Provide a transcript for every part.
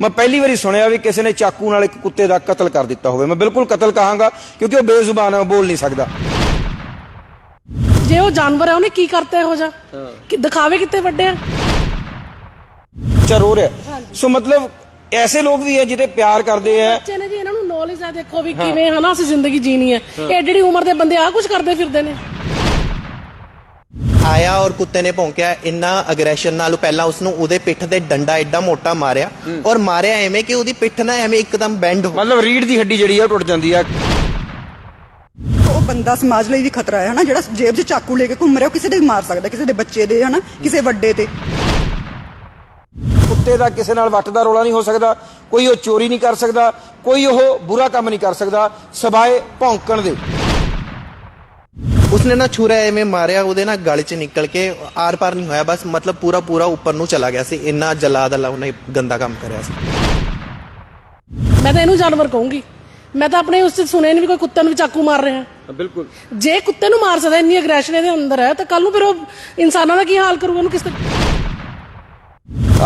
ਮੈਂ ਪਹਿਲੀ ਵਾਰੀ ਸੁਣਿਆ ਵੀ ਕਿਸੇ ਨੇ ਚਾਕੂ ਨਾਲ ਇੱਕ ਕੁੱਤੇ ਦਾ ਕਤਲ ਕਰ ਦਿੱਤਾ ਹੋਵੇ। ਮੈਂ ਬਿਲਕੁਲ ਕਤਲ ਕਹਾਂਗਾ ਕਿਉਂਕਿ ਉਹ ਬੇਜ਼ੁਬਾਨ ਹੈ ਉਹ ਬੋਲ ਨਹੀਂ ਸਕਦਾ। ਜੇ ਉਹ ਜਾਨਵਰ ਹੈ ਉਹਨੇ ਕੀ ਕਰਤਾ ਇਹੋ ਜਿਹਾ? ਕਿ ਦਿਖਾਵੇ ਕਿਤੇ ਵੱਡੇ ਆ? ਚਰ ਹੋ ਰਿਹਾ। ਸੋ ਮਤਲਬ ਐਸੇ ਲੋਕ ਵੀ ਹੈ ਜਿਹਦੇ ਪਿਆਰ ਕਰਦੇ ਆ। ਬੱਚੇ ਨੇ ਜੀ ਇਹਨਾਂ ਨੂੰ ਨੌਲੇਜ ਆ ਦੇਖੋ ਵੀ ਕਿਵੇਂ ਹਨਾ ਅਸੀਂ ਜ਼ਿੰਦਗੀ ਜੀਣੀ ਹੈ। ਇਹ ਜਿਹੜੀ ਉਮਰ ਦੇ ਬੰਦੇ ਆ ਕੁਝ ਕਰਦੇ ਫਿਰਦੇ ਨੇ। ਆਇਆ ਔਰ ਕੁੱਤੇ ਨੇ ਭੌਂਕਿਆ ਇੰਨਾ ਅਗਰੈਸ਼ਨ ਨਾਲ ਪਹਿਲਾਂ ਉਸ ਨੂੰ ਉਹਦੇ ਪਿੱਠ ਤੇ ਡੰਡਾ ਐਡਾ ਮੋਟਾ ਮਾਰਿਆ ਔਰ ਮਾਰਿਆ ਐਵੇਂ ਕਿ ਉਹਦੀ ਪਿੱਠ ਨਾ ਐਵੇਂ ਇੱਕਦਮ ਬੈਂਡ ਹੋ ਮਤਲਬ ਰੀੜ ਦੀ ਹੱਡੀ ਜਿਹੜੀ ਆ ਉਹ ਟੁੱਟ ਜਾਂਦੀ ਆ। ਉਹ ਬੰਦਾ ਸਮਾਜ ਲਈ ਵੀ ਖਤਰਾ ਹੈ ਹਨਾ? ਜਿਹੜਾ ਜੇਬ 'ਚ ਚਾਕੂ ਲੈ ਕੇ ਘੁੰਮ ਰਿਹਾ ਉਹ ਕਿਸੇ ਦੇ ਵੀ ਮਾਰ ਸਕਦਾ ਕਿਸੇ ਦੇ ਬੱਚੇ ਦੇ ਹਨਾ? ਕਿਸੇ ਵੱਡੇ ਤੇ। ਕੁੱਤੇ ਦਾ ਕਿਸੇ ਨਾਲ ਵੱਟ ਦਾ ਰੋਲਾ ਨਹੀਂ ਹੋ ਸਕਦਾ ਕੋਈ ਉਹ ਚੋਰੀ ਨਹੀਂ ਕਰ ਸਕਦਾ ਕੋਈ ਉਹ ਬੁਰਾ ਕੰਮ ਨਹੀਂ ਕਰ ਸਕਦਾ ਸਵਾਏ ਭੌਂਕਣ ਦੇ। ਉਸਨੇ ਨਾ ਛੁਰਾ ਐਵੇਂ ਮਾਰਿਆ ਉਹਦੇ ਨਾ ਗਲ 'ਚ ਨਿਕਲ ਕੇ ਆਰ ਪਾਰ ਨਹੀਂ ਹੋਇਆ ਬਸ ਮਤਲਬ ਪੂਰਾ ਪੂਰਾ ਉੱਪਰ ਨੂੰ ਚਲਾ ਗਿਆ ਸੀ ਇੰਨਾ ਜਲਾਦ ਅੱਲਾ ਉਹਨੇ ਗੰਦਾ ਕੰਮ ਕਰਿਆ ਸੀ। ਮੈਂ ਤਾਂ ਇਹਨੂੰ ਜਾਨਵਰ ਕਹੂੰਗੀ। ਮੈਂ ਤਾਂ ਆਪਣੇ ਉਸ ਚ ਸੁਣਿਆ ਨਹੀਂ ਵੀ ਕੋਈ ਕੁੱਤੇ ਨੂੰ ਵੀ ਚਾਕੂ ਮਾਰ ਰਿਹਾ। ਬਿਲਕੁਲ। ਜੇ ਕੁੱਤੇ ਨੂੰ ਮਾਰ ਸਕਦਾ ਇੰਨੀ ਅਗਰੈਸ਼ਨ ਇਹਦੇ ਅੰਦਰ ਹੈ ਤਾਂ ਕੱਲ ਨੂੰ ਫਿਰ ਉਹ ਇਨਸਾਨਾਂ ਦਾ ਕੀ ਹਾਲ ਕਰੂਗਾ ਉਹਨੂੰ ਕਿਸ ਤਰ੍ਹਾਂ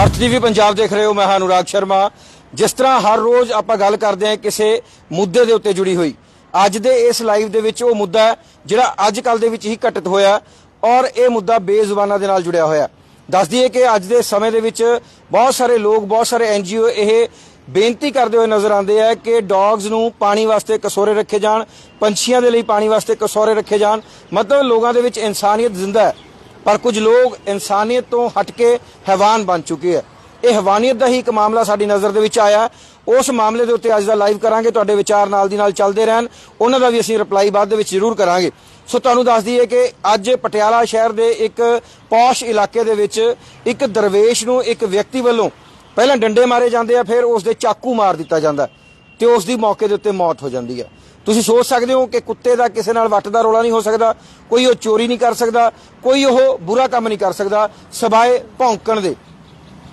ਅਰਥ ਟੀਵੀ ਪੰਜਾਬ ਦੇਖ ਰਹੇ ਹੋ ਮੈਂ ਹਾਂ ਅਨੁਰਾਗ ਸ਼ਰਮਾ। ਜਿਸ ਤਰ੍ਹਾਂ ਹਰ ਰੋਜ਼ ਆਪਾਂ ਗੱਲ ਕਰਦੇ ਹਾਂ ਕਿਸੇ ਮੁੱਦੇ ਦੇ ਉੱਤੇ ਜੁੜੀ ਹੋਈ। ਅੱਜ ਦੇ ਇਸ ਲਾਈਵ ਦੇ ਵਿੱਚ ਉਹ ਮੁੱਦਾ ਜਿਹੜਾ ਅੱਜ ਕੱਲ ਦੇ ਵਿੱਚ ਹੀ ਘਟਿਤ ਹੋਇਆ ਔਰ ਇਹ ਮੁੱਦਾ ਬੇਜ਼ੁਬਾਨਾਂ ਦੇ ਨਾਲ ਜੁੜਿਆ ਹੋਇਆ ਦੱਸ ਦਈਏ ਕਿ ਅੱਜ ਦੇ ਸਮੇਂ ਦੇ ਵਿੱਚ ਬਹੁਤ ਸਾਰੇ ਲੋਕ, ਬਹੁਤ ਸਾਰੇ ਐਨਜੀਓ ਇਹ ਬੇਨਤੀ ਕਰਦੇ ਹੋਏ ਨਜ਼ਰ ਆਉਂਦੇ ਆ ਕਿ ਡੌਗਸ ਨੂੰ ਪਾਣੀ ਵਾਸਤੇ ਕਸੋਰੇ ਰੱਖੇ ਜਾਣ, ਪੰਛੀਆਂ ਦੇ ਲਈ ਪਾਣੀ ਵਾਸਤੇ ਕਸੋਰੇ ਰੱਖੇ ਜਾਣ। ਮਤਲਬ ਲੋਕਾਂ ਦੇ ਵਿੱਚ ਇਨਸਾਨੀਅਤ ਜ਼ਿੰਦਾ ਹੈ, ਪਰ ਕੁਝ ਲੋਕ ਇਨਸਾਨੀਅਤ ਤੋਂ ਹਟ ਕੇ ਹੈਵਾਨ ਬਣ ਚੁੱਕੇ ਆ। ਇਹ ਹੈਵਾਨੀਅਤ ਦਾ ਹੀ ਇੱਕ ਮਾਮਲਾ ਸਾਡੀ ਨਜ਼ਰ ਦੇ ਵਿੱਚ ਆਇਆ। ਉਸ ਮਾਮਲੇ ਦੇ ਉੱਤੇ ਅੱਜ ਦਾ ਲਾਈਵ ਕਰਾਂਗੇ, ਤੁਹਾਡੇ ਵਿਚਾਰ ਨਾਲ ਦੀ ਨਾਲ ਚੱਲਦੇ ਰਹਿਣ, ਉਹਨਾਂ ਦਾ ਵੀ ਅਸੀਂ ਰਿਪਲਾਈ ਬਾਅਦ ਦੇ ਵਿੱਚ ਜ਼ਰੂਰ ਕਰਾਂਗੇ। ਸੋ ਤੁਹਾਨੂੰ ਦੱਸ ਦਈਏ ਕਿ ਅੱਜ ਪਟਿਆਲਾ ਸ਼ਹਿਰ ਦੇ ਇੱਕ ਪੌਸ਼ ਇਲਾਕੇ ਦੇ ਵਿੱਚ ਇੱਕ ਦਰਵੇਸ਼ ਨੂੰ ਇੱਕ ਵਿਅਕਤੀ ਵੱਲੋਂ ਪਹਿਲਾਂ ਡੰਡੇ ਮਾਰੇ ਜਾਂਦੇ ਆ, ਫਿਰ ਉਸ ਦੇ ਚਾਕੂ ਮਾਰ ਦਿੱਤਾ ਜਾਂਦਾ ਹੈ ਤੇ ਉਸ ਦੀ ਮੌਕੇ ਦੇ ਉੱਤੇ ਮੌਤ ਹੋ ਜਾਂਦੀ ਹੈ। ਤੁਸੀਂ ਸੋਚ ਸਕਦੇ ਹੋ ਕਿ ਕੁੱਤੇ ਦਾ ਕਿਸੇ ਨਾਲ ਵੱਟ ਦਾ ਰੋਲਾ ਨਹੀਂ ਹੋ ਸਕਦਾ, ਕੋਈ ਉਹ ਚੋਰੀ ਨਹੀਂ ਕਰ ਸਕਦਾ, ਕੋਈ ਉਹ ਬੁਰਾ ਕੰਮ ਨਹੀਂ ਕਰ ਸਕਦਾ ਸਵਾਏ ਭੌਂਕਣ ਦੇ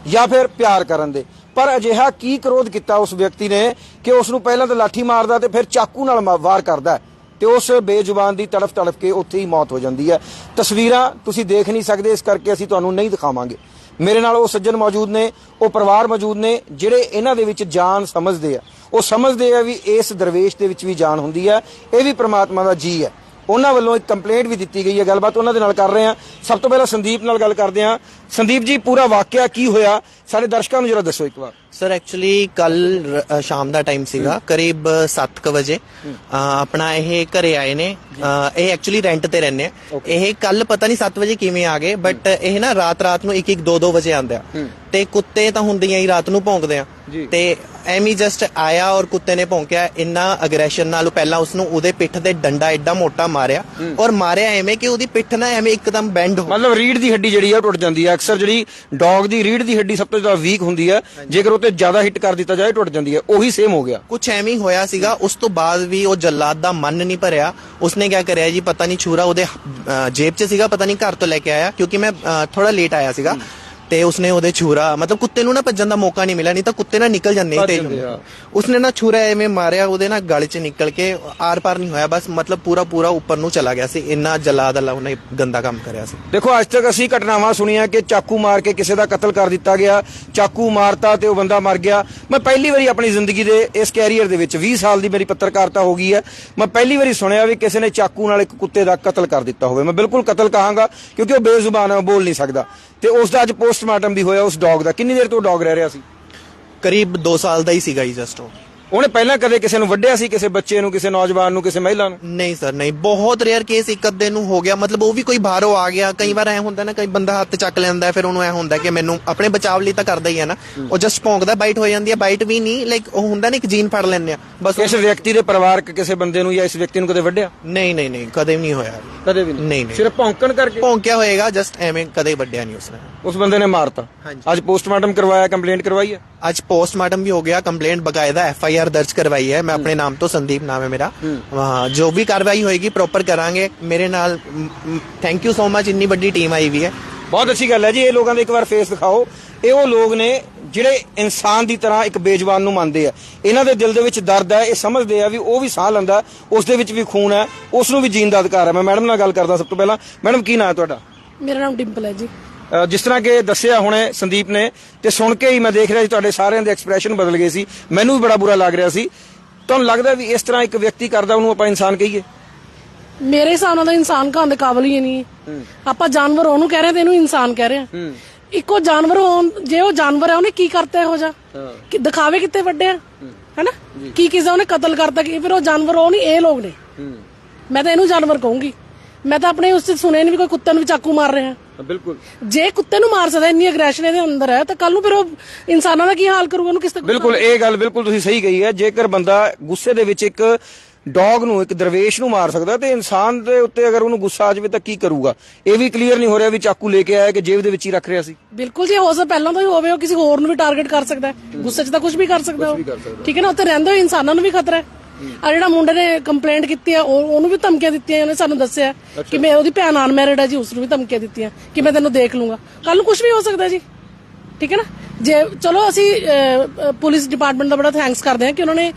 ਜਾਂ ਫਿਰ ਪਿਆਰ ਕਰਨ ਦੇ। ਪਰ ਅਜਿਹਾ ਕੀ ਕ੍ਰੋਧ ਕੀਤਾ ਉਸ ਵਿਅਕਤੀ ਨੇ ਕਿ ਉਸ ਨੂੰ ਪਹਿਲਾਂ ਤਾਂ ਲਾਠੀ ਮਾਰਦਾ ਤੇ ਫਿਰ ਚਾਕੂ ਨਾਲ ਵਾਰ ਕਰਦਾ ਤੇ ਉਸ ਬੇਜ਼ੁਬਾਨ ਦੀ ਤੜਫ ਤੜਫ ਕੇ ਉੱਥੇ ਹੀ ਮੌਤ ਹੋ ਜਾਂਦੀ ਹੈ। ਤਸਵੀਰਾਂ ਤੁਸੀਂ ਦੇਖ ਨਹੀਂ ਸਕਦੇ, ਇਸ ਕਰਕੇ ਅਸੀਂ ਤੁਹਾਨੂੰ ਨਹੀਂ ਦਿਖਾਵਾਂਗੇ। ਮੇਰੇ ਨਾਲ ਉਹ ਸੱਜਣ ਮੌਜੂਦ ਨੇ, ਉਹ ਪਰਿਵਾਰ ਮੌਜੂਦ ਨੇ, ਜਿਹੜੇ ਇਹਨਾਂ ਦੇ ਵਿੱਚ ਜਾਨ ਸਮਝਦੇ ਆ। ਉਹ ਸਮਝਦੇ ਆ ਵੀ ਇਸ ਦਰਵੇਸ਼ ਦੇ ਵਿੱਚ ਵੀ ਜਾਨ ਹੁੰਦੀ ਹੈ, ਇਹ ਵੀ ਪ੍ਰਮਾਤਮਾ ਦਾ ਜੀ ਹੈ। ਉਹਨਾਂ ਵੱਲੋਂ ਇੱਕ ਕੰਪਲੇਂਟ ਵੀ ਦਿੱਤੀ ਗਈ ਹੈ, ਗੱਲਬਾਤ ਉਹਨਾਂ ਦੇ ਨਾਲ ਕਰ ਰਹੇ ਹਾਂ। ਸਭ ਤੋਂ ਪਹਿਲਾਂ ਸੰਦੀਪ ਨਾਲ ਗੱਲ ਕਰਦੇ ਹਾਂ। ਸੰਦੀਪ ਜੀ ਪੂਰਾ ਵਾਕਿਆ ਕੀ ਹੋਇਆ? ਸਾਡੇ ਦਰਸ਼ਕਾਂ ਨੂੰ ਜਰਾ ਦੱਸੋ ਇੱਕ ਵਾਰ। ਸਰ ਐਕਚੁਅਲੀ ਕੱਲ ਸ਼ਾਮ ਦਾ ਟਾਈਮ ਸੀਗਾ ਕਰੀਬ 7:00 ਵਜੇ। ਆਪਣਾ ਇਹ ਘਰੇ ਆਏ ਨੇ। ਇਹ ਐਕਚੁਅਲੀ ਰੈਂਟ ਤੇ ਰਹਿੰਦੇ ਆ। ਇਹ ਕੱਲ ਪਤਾ ਨਹੀਂ 7 ਵਜੇ ਕਿਵੇਂ ਆ ਗਏ ਬਟ ਇਹ ਨਾ ਰਾਤ ਰਾਤ ਨੂੰ 1 1 2 2 ਵਜੇ ਆਉਂਦੇ ਆ। ਤੇ ਕੁੱਤੇ ਤਾਂ ਹੁੰਦੀਆਂ ਹੀ ਰਾਤ ਨੂੰ ਭੌਂਕਦੇ ਆ। ਤੇ ਐਮੀ ਜਸਟ ਆਇਆ ਔਰ ਕੁੱਤੇ ਨੇ ਭੌਂਕਿਆ। ਇੰਨਾ ਅਗਰੈਸ਼ਨ ਨਾਲ ਪਹਿਲਾਂ ਉਸ ਨੂੰ ਉਹਦੇ ਪਿੱਠ ਤੇ ਡੰਡਾ ਐਡਾ ਮੋਟਾ ਮਾਰਿਆ। ਔਰ ਮਾਰਿਆ ਐਵੇਂ ਕਿ ਉਹਦੀ ਪਿੱਠ ਨਾ ਐਵੇਂ ਇੱਕਦਮ ਬੈਂਡ ਹੋ ਮਤਲਬ ਰੀੜ ਦੀ ਹੱਡੀ ਜਿਹੜੀ ਆ ਟੁੱਟ ਜਾਂਦੀ ਹੈ ਅਕਸਰ ਜਿਹੜੀ ਡੌਗ ਦੀ ਰੀੜ ਦੀ ਹੱਡੀ ਸਭ ਤੋਂ ਜ਼ਿਆਦਾ ਵੀਕ ਹੁੰਦੀ ਹੈ ਜੇਕਰ ਉਹ ਤੇ ਜ਼ਿਆਦਾ ਹਿੱਟ ਕਰ ਦਿੱਤਾ ਜਾਏ ਟੁੱਟ ਜਾਂਦੀ ਹੈ। ਉਹੀ ਸੇਮ ਹੋ ਗਿਆ। ਕੁਛ ਐਵੇਂ ਹੀ ਹੋਇਆ ਸੀਗਾ ਉਸ ਤੋਂ ਬਾਅਦ ਵੀ ਉਹ ਜੱਲਾਦ ਦਾ ਮਨ ਨਹੀਂ ਭਰਿਆ। ਉਸਨੇ ਕਿਆ ਕਰਿਆ ਜੀ ਪਤਾ ਨਹੀਂ ਛੁਰਾ ਉਹਦੇ ਅਹ, ਜੇਬ 'ਚ ਸੀਗਾ ਪਤਾ ਨਹੀਂ ਘਰ ਤੋਂ ਲੈ ਕੇ ਆਇਆ ਕਿਉਂਕਿ ਮੈਂ ਥੋੜਾ ਲੇਟ ਆਇਆ ਸੀਗਾ। ਤੇ ਉਸਨੇ ਉਹਦੇ ਛੁਰਾ ਮਤਲਬ ਕੁੱਤੇ ਨੂੰ ਨਾ ਭੱਜਣ ਦਾ ਮੌਕਾ ਨਹੀਂ ਮਿਲਿਆ ਨਹੀਂ ਤਾਂ ਕੁੱਤੇ ਨਾ ਨਿਕਲ ਜਾਂਦੇ ਭੱਜ ਜਾਂਦੇ। ਉਸਨੇ ਨਾ ਛੁਰਾ ਐਵੇਂ ਮਾਰਿਆ ਉਹਦੇ ਨਾ ਗਲ 'ਚ ਨਿਕਲ ਕੇ ਆਰ ਪਾਰ ਨਹੀਂ ਹੋਇਆ ਬਸ ਮਤਲਬ ਪੂਰਾ ਪੂਰਾ ਉੱਪਰ ਨੂੰ ਚਲਾ ਗਿਆ ਸੀ ਇੰਨਾ ਜਲਾਦ ਅੱਲਾ ਉਹਨੇ ਗੰਦਾ ਕੰਮ ਕਰਿਆ ਸੀ। ਦੇਖੋ ਅੱਜ ਤੱਕ ਅਸੀਂ ਘਟਨਾਵਾਂ ਸੁਣੀਆਂ ਕਿ ਚਾਕੂ ਮਾਰ ਕੇ ਕਿਸੇ ਦਾ ਕਤਲ ਕਰ ਦਿੱਤਾ ਗਿਆ ਚਾਕੂ ਮਾਰਤਾ ਤੇ ਉਹ ਬੰਦਾ ਮਰ ਗਿਆ। ਮੈਂ ਪਹਿਲੀ ਵਾਰੀ ਆਪਣੀ ਜ਼ਿੰਦਗੀ ਦੇ ਇਸ ਕੈਰੀਅਰ ਦੇ ਵਿੱਚ 20 ਸਾਲ ਦੀ ਮੇਰੀ ਪੱਤਰਕਾਰਤਾ ਹੋ ਗਈ ਹੈ। ਮੈਂ ਪਹਿਲੀ ਵਾਰੀ ਸੁਣਿਆ ਵੀ ਕਿਸੇ ਨੇ ਚਾਕੂ ਨਾਲ ਇੱਕ ਕੁੱਤੇ ਦਾ ਕਤਲ ਕਰ ਦਿੱਤਾ ਹੋਵੇ। ਮੈਂ ਬਿਲਕੁਲ ਕਤਲ ਕਹਾਂਗਾ ਕਿਉਂਕਿ ਉਹ ਬੇਜ਼ੁਬਾਨ ਹੈ ਉਹ ਬੋਲ ਨਹੀਂ ਸਕਦਾ। ਤੇ ਉਸ ਦਾ ਅੱਜ ਪੋਸਟਮਾਰਟਮ ਵੀ ਹੋਇਆ ਉਸ ਡੌਗ ਦਾ। ਕਿੰਨੀ ਦੇਰ ਤੋਂ ਡੌਗ ਰਹਿ ਰਿਹਾ ਸੀ? ਕਰੀਬ 2 ਸਾਲ ਦਾ ਹੀ ਸੀਗਾ ਜੀ ਜਸਟ ਉਹ। ਉਹਨੇ ਪਹਿਲਾਂ ਕਦੇ ਕਿਸੇ ਨੂੰ ਵੱਢਿਆ ਸੀ ਕਿਸੇ ਬੱਚੇ ਨੂੰ ਕਿਸੇ ਨੌਜਵਾਨ ਨੂੰ ਕਿਸੇ ਮਹਿਲਾ ਨੂੰ? ਨਹੀਂ ਸਰ ਨਹੀਂ। ਬਹੁਤ ਰੇਅਰ ਕੇਸ ਇੱਕ ਅੱਧੇ ਨੂੰ ਹੋ ਗਿਆ। ਮਤਲਬ ਉਹ ਵੀ ਕੋਈ ਬਾਹਰੋਂ ਆ ਗਿਆ। ਕਈ ਵਾਰ ਐ ਹੁੰਦਾ ਨਾ ਕਈ ਬੰਦਾ ਹੱਥ ਚੱਕ ਲੈਂਦਾ ਫਿਰ ਉਹਨੂੰ ਐ ਹੁੰਦਾ ਕਿ ਮੈਨੂੰ ਆਪਣੇ ਬਚਾਵ ਲਈ ਤਾਂ ਕਰਦਾ ਹੀ ਹੈ ਨਾ। ਉਹ ਜਸਟ ਭੌਂਕਦਾ ਬਾਈਟ ਹੋ ਜਾਂਦੀ ਹੈ ਬਾਈਟ ਵੀ ਨਹੀਂ ਲਾਈਕ ਉਹ ਹੁੰਦਾ ਨਾ ਇੱਕ ਜੀਨ ਫੜ ਲੈਂਦੇ ਆ। ਬਸ ਇਸ ਵਿਅਕਤੀ ਦੇ ਪਰਿਵਾਰਕ ਕਿਸੇ ਬੰਦੇ ਨੂੰ ਜਾਂ ਇਸ ਵਿਅਕਤੀ ਨੂੰ ਕਦੇ ਵੱਢਿਆ? ਨਹੀਂ ਨਹੀਂ ਨਹੀਂ। ਕਦੇ ਵੀ ਨਹੀਂ ਹੋਇਆ। ਕਦੇ ਵੀ ਨਹੀਂ, ਨਹੀਂ। ਸਿਰਫ ਭੌਂਕਣ ਕਰਕੇ? ਭੌਂਕਿਆ ਹੋਏਗਾ ਜਸਟ ਐਵੇਂ ਕਦੇ ਵੱਡਿਆ ਨਹੀਂ ਉਸਨੇ। ਉਸ ਬੰਦੇ ਨੇ ਮਾਰਤਾ। ਅੱਜ ਪੋਸਟਮਾਰਟਮ ਕਰਵਾਇਆ ਕੰਪਲੇਂਟ ਕਰਵਾਈ ਹੈ? ਅੱਜ ਪੋਸਟਮਾਰਟਮ ਵੀ ਹੋ ਗਿਆ ਕੰਪਲੇਂਟ ਬਕਾਇਦਾ ਐਫ ਆਈ ਆਰ ਦਰਜ ਕਰਵਾਈ ਹੈ। ਮੈਂ ਆਪਣੇ ਨਾਮ ਤੋਂ ਸੰਦੀਪ ਨਾਮ ਹੈ ਮੇਰਾ। ਹਾਂ। ਜੋ ਵੀ ਕਾਰਵਾਈ ਹੋਏਗੀ ਪ੍ਰੋਪਰ ਕਰਾਂਗੇ। ਮੇਰੇ ਨਾਲ ਥੈਂਕ ਯੂ ਸੋ ਮਚ ਇੰਨੀ ਵੱਡੀ ਟੀਮ ਆਈ ਵੀ ਹੈ। ਬਹੁਤ ਅੱਛੀ ਗੱਲ ਹੈ ਜੀ। ਇਹ ਲੋਕਾਂ ਦੇ ਇੱਕ ਵਾਰ ਫੇਸ ਦਿਖਾਓ। ਇਹ ਉਹ ਲੋਕ ਨੇ ਜਿਹੜੇ ਇਨਸਾਨ ਦੀ ਤਰ੍ਹਾਂ ਇੱਕ ਬੇਜਵਾਨ ਨੂੰ ਮੰਨਦੇ ਆ। ਇਹਨਾਂ ਦੇ ਦਿਲ ਦੇ ਵਿੱਚ ਦਰਦ ਹੈ। ਇਹ ਸਮਝਦੇ ਆ ਵੀ ਉਹ ਵੀ ਸਾਹ ਲੈਂਦਾ ਉਸ ਦੇ ਵਿੱਚ ਵੀ ਖੂਨ ਹੈ। ਉਸ ਨੂੰ ਵੀ ਜੀਣ ਦਾ ਅਧਿਕਾਰ ਹੈ। ਮੈਂ ਮੈਡਮ ਨਾਲ ਗੱਲ ਕਰਦਾ ਸਭ ਤੋਂ ਪਹਿਲਾਂ। ਮੈਡਮ ਕੀ ਨਾਂ ਹੈ ਤੁਹਾਡਾ? ਮੇਰਾ ਨਾਮ ਡਿੰਪਲ ਹੈ ਜੀ। ਜਿਸ ਤਰ੍ਹਾਂ ਕਿ ਦੱਸਿਆ ਹੁਣੇ ਸੰਦੀਪ ਨੇ ਤੇ ਸੁਣ ਕੇ ਹੀ ਮੈਂ ਦੇਖ ਰਿਹਾ ਸੀ ਤੁਹਾਡੇ ਸਾਰਿਆਂ ਦੇ ਐਕਸਪ੍ਰੈਸ਼ਨ ਬਦਲ ਗਏ ਸੀ। ਮੈਨੂੰ ਵੀ ਬੜਾ ਬੁਰਾ ਲੱਗ ਰਿਹਾ ਸੀ। ਤੁਹਾਨੂੰ ਲੱਗਦਾ ਵੀ ਇਸ ਤਰ੍ਹਾਂ ਇੱਕ ਵਿਅਕਤੀ ਕਰਦਾ ਉਹਨੂੰ ਆਪਾਂ ਇਨਸਾਨ ਕਹੀਏ? ਮੇਰੇ ਹਿਸਾਬ ਨਾਲ ਤਾਂ ਇਨਸਾਨ ਕਹਾਉਣ ਦੇ ਕਾਬਲ ਹੀ ਨਹੀਂ। ਹੈ। ਆਪਾਂ ਜਾਨਵਰ ਉਹਨੂੰ ਕਹਿ ਰਹੇ ਤੇ ਇਹਨੂੰ ਇਨਸਾਨ ਕਹਿ ਰਹੇ ਆ ਇੱਕੋ ਜਾਨਵਰ ਹੋਣ ਜੇ ਉਹ ਜਾਨਵਰ ਹੈ ਉਹਨੇ ਕੀ ਕਰਤਾ ਇਹੋ ਜਿਹਾ? ਕਿ ਦਿਖਾਵੇ ਕਿੱਥੇ ਵੱਡੇ ਆ? ਹੈਨਾ? ਕੀ ਕਿਸੇ ਉਹਨੇ ਕਤਲ ਕਰਤਾ ਕਿ ਫਿਰ ਉਹ ਜਾਨਵਰ ਉਹ ਨਹੀਂ ਇਹ ਲੋਕ ਨੇ। ਮੈਂ ਤਾਂ ਇਹਨੂੰ ਜਾਨਵਰ ਕਹੂੰਗੀ। ਮੈਂ ਤਾਂ ਆਪਣੇ ਉਸ ਚ ਸੁਣਿਆ ਨਹੀਂ ਵੀ ਕੋਈ ਕੁੱਤੇ ਨੂੰ ਵੀ ਚਾਕੂ ਮਾਰ ਰਿਹਾ। ਬਿਲਕੁਲ। ਜੇ ਕੁੱਤੇ ਨੂੰ ਮਾਰ ਸਕਦਾ ਇੰਨੀ ਅਗਰੈਸ਼ਨ ਇਹਦੇ ਅੰਦਰ ਹੈ ਤਾਂ ਕੱਲ ਨੂੰ ਫਿਰ ਉਹ ਇਨਸਾਨਾਂ ਦਾ ਕੀ ਹਾਲ ਕਰੂਗਾ ਉਹਨੂੰ ਕਿਸ ਤੇ ਬਿਲਕੁਲ ਇਹ ਗੱਲ ਬਿਲਕੁਲ ਤੁਸੀਂ ਸਹੀ ਕਹੀ ਹੈ ਜੇਕਰ ਬੰਦਾ ਗੁੱਸੇ ਦੇ ਵਿੱਚ ਇੱਕ ਡੌਗ ਨੂੰ ਇੱਕ ਦਰਵੇਸ਼ ਨੂੰ ਮਾਰ ਸਕਦਾ ਤੇ ਇਨਸਾਨ ਦੇ ਉੱਤੇ ਅਗਰ ਉਹਨੂੰ ਗੁੱਸਾ ਆ ਜਾਵੇ ਤਾਂ ਕੀ ਕਰੂਗਾ? ਇਹ ਵੀ ਕਲੀਅਰ ਨਹੀਂ ਹੋ ਰਿਹਾ ਵੀ ਚਾਕੂ ਲੈ ਕੇ ਆਇਆ ਕਿ ਜੇਬ ਦੇ ਵਿੱਚ ਹੀ ਰੱਖ ਰਿਹਾ ਸੀ। ਬਿਲਕੁਲ ਜੇ ਹੋ ਸਕਦਾ ਪਹਿਲਾਂ ਤੋਂ ਹੀ ਹੋਵੇ ਉਹ ਕਿਸੇ ਹੋਰ ਨੂੰ ਵੀ ਟਾਰਗੇਟ ਕਰ ਸਕਦਾ ਗੁੱਸੇ 'ਚ ਤਾਂ ਕੁਝ ਵੀ ਕਰ ਸਕਦਾ। ਠੀਕ ਹੈ ਨਾ ਉੱਥੇ ਰਹਿੰਦੇ ਹੋਏ ਇਨਸਾਨਾਂ ਨੂੰ ਵੀ ਖਤਰਾ ਹੈ। ਆ ਜਿਹੜਾ ਮੁੰਡੇ ਨੇ ਕੰਪਲੇਂਟ ਕੀਤੀ ਆ ਉਹ ਉਹਨੂੰ ਵੀ ਧਮਕੀਆਂ ਦਿੱਤੀਆਂ ਉਹਨੇ ਸਾਨੂੰ ਦੱਸਿਆ ਕਿ ਮੈਂ ਉਹਦੀ ਭੈਣ ਅਨਮੈਰਿਡ ਹੈ ਜੀ ਉਸ ਨੂੰ ਵੀ ਧਮਕੀਆਂ ਦਿੱਤੀਆਂ ਕਿ ਮੈਂ ਤੈਨੂੰ ਦੇਖ ਲੂੰਗਾ। ਕੱਲ ਨੂੰ ਕੁਝ ਵੀ ਹੋ ਸਕਦਾ ਜੀ। ਠੀਕ ਹੈ ਨਾ? ਜੇ ਚਲੋ ਅਸੀਂ ਅਹ, ਅਹ, ਪੁਲਿਸ ਡਿਪਾਰਟਮੈਂਟ ਦਾ ਬੜਾ ਥੈਂਕਸ ਕਰਦੇ ਹਾਂ ਕਿ ਉਹਨਾਂ ਨੇ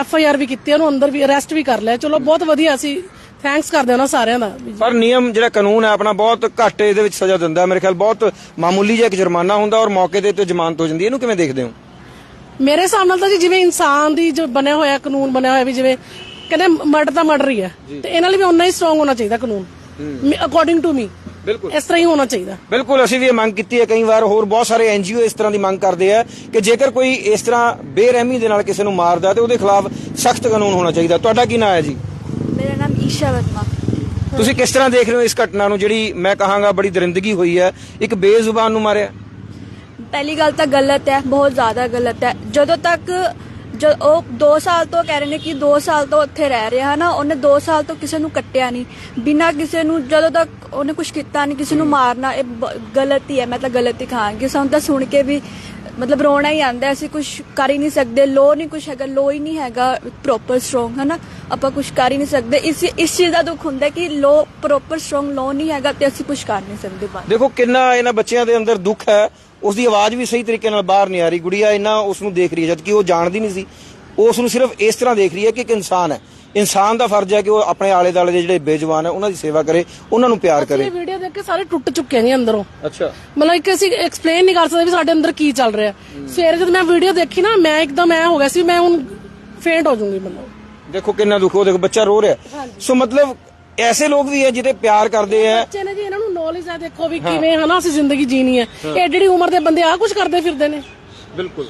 ਐਫ ਆਈ ਆਰ ਵੀ ਕੀਤੀ ਉਹਨੂੰ ਅੰਦਰ ਵੀ ਅਰੈਸਟ ਵੀ ਕਰ ਲਿਆ। ਚਲੋ ਬਹੁਤ ਵਧੀਆ ਅਸੀਂ ਥੈਂਕਸ ਕਰਦੇ ਹਾਂ ਉਹਨਾਂ ਸਾਰਿਆਂ ਦਾ। ਵੀ ਪਰ ਨਿਯਮ ਜਿਹੜਾ ਕਾਨੂੰਨ ਹੈ ਆਪਣਾ ਬਹੁਤ ਘੱਟ ਇਹਦੇ ਵਿੱਚ ਸਜ਼ਾ ਦਿੰਦਾ ਹੈ। ਮੇਰੇ ਖਿਆਲ ਬਹੁਤ ਮਾਮੂਲੀ ਜਿਹਾ ਇੱਕ ਜੁਰਮਾਨਾ ਹੁੰਦਾ ਔਰ ਮੌਕੇ ਦੇ ਉੱਤੇ ਜ਼ਮਾਨਤ ਹੋ ਜਾਂਦੀ ਹੈ। ਇਹਨੂੰ ਕਿਵੇਂ ਦੇਖਦੇ ਹੋ? ਮੇਰੇ ਹਿਸਾਬ ਨਾਲ ਤਾਂ ਜੀ ਜਿਵੇਂ ਇਨਸਾਨ ਦੀ ਜੋ ਬਣਿਆ ਹੋਇਆ ਕਾਨੂੰਨ ਬਣਿਆ ਹੋਇਆ ਵੀ ਜਿਵੇਂ ਕਹਿੰਦੇ ਮਰਡਰ ਤਾਂ ਮਰਡਰ ਹੀ ਹੈ ਤੇ ਇਹਨਾਂ ਲਈ ਵੀ ਉਨਾ ਹੀ ਸਟਰੋਂਗ ਹੋਣਾ ਚਾਹੀਦਾ ਕਾਨੂੰਨ। ਅਕੋਰਡਿੰਗ ਟੂ ਮੀ ਬਿਲਕੁਲ। ਇਸ ਤਰ੍ਹਾਂ ਹੀ ਹੋਣਾ ਚਾਹੀਦਾ। ਬਿਲਕੁਲ ਅਸੀਂ ਵੀ ਇਹ ਮੰਗ ਕੀਤੀ ਹੈ ਕਈ ਵਾਰ ਹੋਰ ਬਹੁਤ ਸਾਰੇ ਐਨਜੀਓ ਇਸ ਤਰ੍ਹਾਂ ਦੀ ਮੰਗ ਕਰਦੇ ਆ ਕਿ ਜੇਕਰ ਕੋਈ ਇਸ ਤਰ੍ਹਾਂ ਬੇਰਹਿਮੀ ਦੇ ਨਾਲ ਕਿਸੇ ਨੂੰ ਮਾਰਦਾ ਤੇ ਉਹਦੇ ਖਿਲਾਫ ਸਖਤ ਕਾਨੂੰਨ ਹੋਣਾ ਚਾਹੀਦਾ। ਤੁਹਾਡਾ ਕੀ ਨਾਮ ਹੈ ਜੀ? ਮੇਰਾ ਨਾਮ ਈਸ਼ਾ ਵਰਮਾ। ਤੁਸੀਂ ਕਿਸ ਤਰ੍ਹਾਂ ਦੇਖ ਰਹੇ ਹੋ ਇਸ ਘਟਨਾ ਨੂੰ ਜਿਹੜੀ ਮੈਂ ਕਹਾਂਗਾ ਬੜੀ ਦਰਿੰਦਗੀ ਹੋਈ ਹੈ ਇੱਕ ਬੇਜ਼ੁਬਾਨ ਨੂੰ ਮਾਰਿਆ? ਪਹਿਲੀ ਗੱਲ ਤਾਂ ਗਲਤ ਹੈ, ਬਹੁਤ ਜ਼ਿਆਦਾ ਗਲਤ ਹੈ। ਜਦੋਂ ਤੱਕ ਜੋ ਉਹ 2 ਸਾਲ ਤੋਂ ਕਹਿ ਰਹੇ ਨੇ ਕਿ 2 ਸਾਲ ਤੋਂ ਉੱਥੇ ਰਹਿ ਰਿਹਾ ਹੈ ਨਾ, ਉਹਨੇ 2 ਸਾਲ ਤੋਂ ਕਿਸੇ ਨੂੰ ਕੱਟਿਆ ਨਹੀਂ। ਬਿਨਾਂ ਕਿਸੇ ਨੂੰ ਜਦੋਂ ਤੱਕ ਉਹਨੇ ਕੁਝ ਕੀਤਾ ਨਹੀਂ, ਕਿਸੇ ਨੂੰ ਮਾਰਨਾ, ਇਹ ਗਲਤ ਹੀ ਹੈ ਮੈਂ ਤਾਂ ਗਲਤ ਹੀ ਕਹਾਂਗੀ ਸਾਨੂੰ ਤਾਂ ਸੁਣ ਕੇ ਵੀ ਮਤਲਬ ਰੋਣਾ ਹੀ ਆਂਦਾ, ਅਸੀਂ ਕੁਝ ਕਰ ਹੀ ਨਹੀਂ ਸਕਦੇ, ਲੋ ਨਹੀਂ ਕੁਝ ਹੈਗਾ, ਲੋ ਹੀ ਨਹੀਂ ਹੈਗਾ ਪ੍ਰੋਪਰ ਸਟਰੋਂਗ ਹੈ ਨਾ ਆਪਾਂ ਕੁਝ ਕਰ ਹੀ ਨਹੀਂ ਸਕਦੇ। ਇਸ ਇਸ ਚੀਜ਼ ਦਾ ਦੁੱਖ ਹੁੰਦਾ ਕਿ ਲੋ ਪ੍ਰੋਪਰ ਸਟਰੋਂਗ ਲੋ ਨਹੀਂ ਹੈਗਾ ਤੇ ਅਸੀਂ ਕੁਝ ਕਰ ਨਹੀਂ ਸਕਦੇ ਬਾਅਦ। ਦੇਖੋ ਕਿੰਨਾ ਇਹਨਾਂ ਬੱਚਿਆਂ ਦੇ ਅੰਦਰ ਦੁੱਖ ਹੈ ਉਸ ਦੀ ਆਵਾਜ਼ ਵੀ ਸਹੀ ਤਰੀਕੇ ਨਾਲ ਬਾਹਰ ਨਹੀਂ ਆ ਰਹੀ। ਗੁੜੀਆ ਇੰਨਾ ਉਸ ਨੂੰ ਦੇਖ ਰਹੀ ਹੈ ਜਦਕਿ ਉਹ ਜਾਣਦੀ ਨਹੀਂ ਸੀ। ਉਸ ਨੂੰ ਸਿਰਫ ਇਸ ਤਰ੍ਹਾਂ ਦੇਖ ਰਹੀ ਹੈ ਕਿ ਇੱਕ ਇਨਸਾਨ ਹੈ। ਇਨਸਾਨ ਦਾ ਫਰਜ਼ ਹੈ ਕਿ ਉਹ ਆਪਣੇ ਆਲੇ ਦਾਲੇ ਦੇ ਜਿਹੜੇ ਬੇਜਵਾਨ ਹੈ ਉਹਨਾਂ ਦੀ ਸੇਵਾ ਕਰੇ ਉਹਨਾਂ ਨੂੰ ਪਿਆਰ ਕਰੇ ਇਹ ਵੀਡੀਓ ਦੇਖ ਕੇ ਸਾਰੇ ਟੁੱਟ ਚੁੱਕੇ ਨੇ ਅੰਦਰੋਂ। ਅੱਛਾ। ਮਤਲਬ ਕਿ ਅਸੀਂ ਐਕਸਪਲੇਨ ਨਹੀਂ ਕਰ ਸਕਦੇ ਵੀ ਸਾਡੇ ਅੰਦਰ ਕੀ ਚੱਲ ਰਿਹਾ। ਸਵੇਰੇ ਜਦ ਮੈਂ ਵੀਡੀਓ ਦੇਖੀ ਨਾ ਮੈਂ ਇੱਕਦਮ ਐ ਹੋ ਗਿਆ ਸੀ ਮੈਂ ਹੁਣ ਫੇਂਟ ਹੋ ਜਾਊਂਗੀ ਮਤਲਬ। ਦੇਖੋ ਕਿੰਨਾ ਦੁੱਖ ਉਹ ਦੇਖੋ ਬੱਚਾ ਰੋ ਰਿਹਾ। ਸੋ ਮਤਲਬ ਐਸੇ ਲੋਕ ਵੀ ਹੈ ਜਿਹਦੇ ਪਿਆਰ ਕਰਦੇ ਆ। ਬੱਚੇ ਨੇ ਜੀ ਇਹਨਾਂ ਨੂੰ ਨੌਲੇਜ ਹੈ ਦੇਖੋ ਵੀ ਕਿਵੇਂ ਹਨਾ ਅਸੀਂ ਜ਼ਿੰਦਗੀ ਜੀਣੀ ਹੈ। ਇਹ ਜਿਹੜੀ ਉਮਰ ਦੇ ਬੰਦੇ ਆ ਕੁਝ ਕਰਦੇ ਫਿਰਦੇ ਨੇ। ਬਿਲਕੁਲ।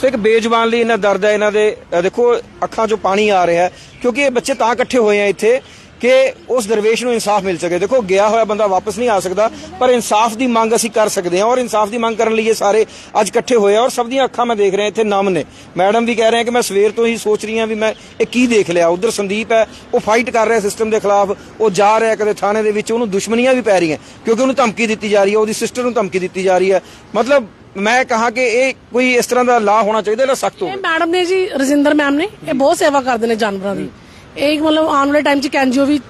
ਸੋ ਇੱਕ ਬੇਜ਼ੁਬਾਨ ਲਈ ਇਹਨਾਂ ਦਰਦ ਹੈ ਇਹਨਾਂ ਦੇ ਦੇਖੋ ਅੱਖਾਂ 'ਚੋਂ ਪਾਣੀ ਆ ਰਿਹਾ ਹੈ ਕਿਉਂਕਿ ਇਹ ਬੱਚੇ ਤਾਂ ਇਕੱਠੇ ਹੋਏ ਆ ਇੱਥੇ। ਕਿ ਉਸ ਦਰਵੇਸ਼ ਨੂੰ ਇਨਸਾਫ ਮਿਲ ਸਕੇ। ਦੇਖੋ, ਗਿਆ ਹੋਇਆ ਬੰਦਾ ਵਾਪਸ ਨਹੀਂ ਆ ਸਕਦਾ, ਪਰ ਇਨਸਾਫ ਦੀ ਮੰਗ ਅਸੀਂ ਕਰ ਸਕਦੇ ਹਾਂ ਔਰ ਇਨਸਾਫ ਦੀ ਮੰਗ ਕਰਨ ਲਈ ਇਹ ਸਾਰੇ ਅੱਜ ਇਕੱਠੇ ਹੋਏ ਆ ਔਰ ਸਭ ਦੀਆਂ ਅੱਖਾਂ ਮੈਂ ਦੇਖ ਰਿਹਾ ਇੱਥੇ ਨਮ ਨੇ। ਮੈਡਮ ਵੀ ਕਹਿ ਰਹੇ ਕਿ ਮੈਂ ਸਵੇਰ ਤੋਂ ਹੀ ਸੋਚ ਰਹੀ ਹਾਂ ਵੀ ਮੈਂ ਇਹ ਕੀ ਦੇਖ ਲਿਆ। ਉਧਰ ਸੰਦੀਪ ਹੈ, ਉਹ ਫਾਈਟ ਕਰ ਰਿਹਾ ਸਿਸਟਮ ਦੇ ਖਿਲਾਫ, ਉਹ ਜਾ ਰਿਹਾ ਕਦੇ ਥਾਣੇ ਦੇ ਵਿੱਚ, ਉਹਨੂੰ ਦੁਸ਼ਮਣੀਆਂ ਵੀ ਪੈ ਰਹੀਆਂ, ਕਿਉਂਕਿ ਉਹਨੂੰ ਧਮਕੀ ਦਿੱਤੀ ਜਾ ਰਹੀ ਹੈ, ਉਹਦੀ ਸਿਸਟਰ ਨੂੰ ਧਮਕੀ ਦਿੱਤੀ ਜਾ ਰਹੀ ਹੈ। ਮਤਲਬ ਮੈਂ ਕਹਾ ਕਿ ਇਹ ਕੋਈ ਇਸ ਤਰ੍ਹਾਂ ਦਾ ਲਾ ਹੋਣਾ ਚਾਹੀਦਾ ਇਹਦਾ ਸਖਤ ਹੋਵੇ ਮੈਡਮ ਨੇ ਜੀ, ਰਜਿੰਦਰ ਮੈਮ ਨੇ, ਇਹ ਬਹੁਤ ਸੇਵਾ ਕਰਦੇ ਨੇ ਜਾਨਵਰਾਂ ਦੀ। ਇਹ ਮਤਲਬ ਆਉਣ ਵਾਲੇ ਟਾਈਮ 'ਚ ਕੈਨਜੀਓ ਵੀ